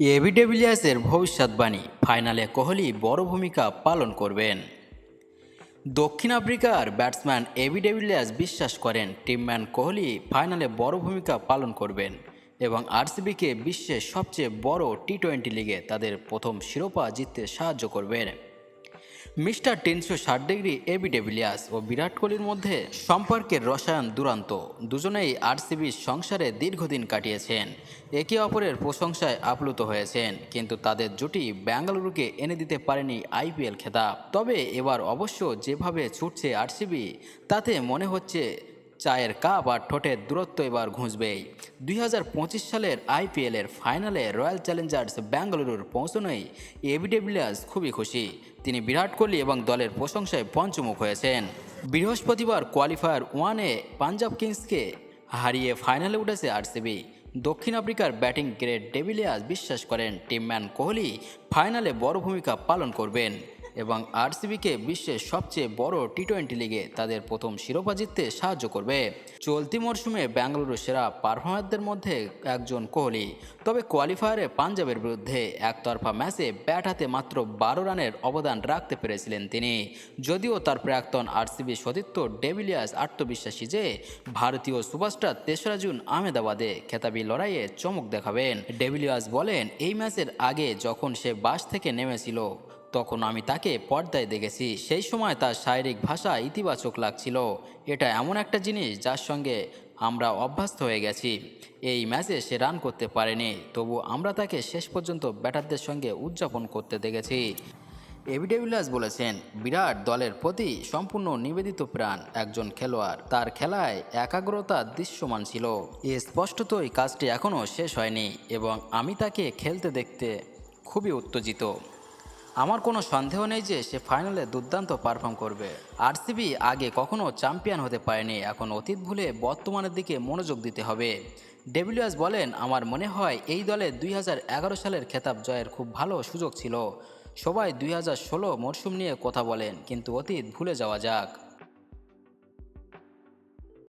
AB ডেভিলিয়ার্সের ভবিষ্যৎবাণী ফাইনালে কোহলি বড় ভূমিকা পালন করবেন। দক্ষিণ আফ্রিকার ব্যাটসম্যান এবি ডেভিলিয়ার্স বিশ্বাস করেন, টিমম্যান কোহলি ফাইনালে বড় ভূমিকা পালন করবেন এবং আরসিবিকে বিশ্বের সবচেয়ে বড় টি টোয়েন্টি লিগে তাদের প্রথম শিরোপা জিততে সাহায্য করবেন। মিস্টার তিনশো ষাট ডিগ্রি এবি ডেভিলিয়াস ও বিরাট কোহলির মধ্যে সম্পর্কের রসায়ন দুরান্ত। দুজনেই আরসিবির সংসারে দীর্ঘদিন কাটিয়েছেন। একে অপরের প্রশংসায় আপ্লুত হয়েছেন, কিন্তু তাদের জুটি ব্যাঙ্গালুরুকে এনে দিতে পারেনি আইপিএল খেতাব। তবে এবার অবশ্য যেভাবে ছুটছে আরসিবি, তাতে মনে হচ্ছে চায়ের কাপ আর ঠোঁটের দূরত্ব এবার ঘুঁষবেই দুই সালের আইপিএলের ফাইনালে রয়্যাল চ্যালেঞ্জার্স ব্যাঙ্গালুরুর পৌঁছনোই এবি খুবই খুশি। তিনি বিরাট কোহলি এবং দলের প্রশংসায় পঞ্চমুখ হয়েছেন। বৃহস্পতিবার কোয়ালিফায়ার ওয়ানে পাঞ্জাব কিংসকে হারিয়ে ফাইনালে উঠেছে আরসিবি দক্ষিণ আফ্রিকার ব্যাটিং গ্রেট ডেভিলিয়ার্স বিশ্বাস করেন টিমম্যান কোহলি ফাইনালে বড় ভূমিকা পালন করবেন। এবং আরসিবিকে বিশ্বের সবচেয়ে বড় টি টোয়েন্টি লিগে তাদের প্রথম শিরোপা জিততে সাহায্য করবে। চলতি মরশুমে বেঙ্গালুরু সেরা পারফর্মারদের মধ্যে একজন কোহলি। তবে কোয়ালিফায়ারে পাঞ্জাবের বিরুদ্ধে একতরফা ম্যাচে ব্যাট হাতে মাত্র বারো রানের অবদান রাখতে পেরেছিলেন তিনি। যদিও তার প্রাক্তন আরসিবি সতীর্থ ডেভিলিয়াস আত্মবিশ্বাসী যে ভারতীয় সুপারস্টার তেসরা জুন আহমেদাবাদে খেতাবি লড়াইয়ে চমক দেখাবেন। ডেভিলিয়াস বলেন, এই ম্যাচের আগে যখন সে বাস থেকে নেমেছিল তখন আমি তাকে পর্দায় দেখেছি। সেই সময় তার শারীরিক ভাষা ইতিবাচক লাগছিল। এটা এমন একটা জিনিস যার সঙ্গে আমরা অভ্যস্ত হয়ে গেছি। এই ম্যাচে সে রান করতে পারেনি। তবু আমরা তাকে শেষ পর্যন্ত ব্যাটারদের সঙ্গে উদযাপন করতে দেখেছি। এভিডেভিলাস বলেছেন, বিরাট দলের প্রতি সম্পূর্ণ নিবেদিত প্রাণ একজন খেলোয়াড়। তার খেলায় একাগ্রতা দৃশ্যমান ছিল। এ স্পষ্টতই কাজটি এখনও শেষ হয়নি এবং আমি তাকে খেলতে দেখতে খুবই উত্তেজিত। আমার কোনো সন্দেহ নেই যে সে ফাইনালে দুর্দান্ত পারফর্ম করবে। আরসিবি আগে কখনো চ্যাম্পিয়ন হতে পারেনি, এখন অতীত ভুলে বর্তমানের দিকে মনোযোগ দিতে হবে। ডেভিলিয়াস বলেন, আমার মনে হয় এই দলে দুই হাজার এগারো সালের খেতাব জয়ের খুব ভালো সুযোগ ছিল। সবাই দুই হাজার ষোলো মরশুম নিয়ে কথা বলেন, কিন্তু অতীত ভুলে যাওয়া যাক।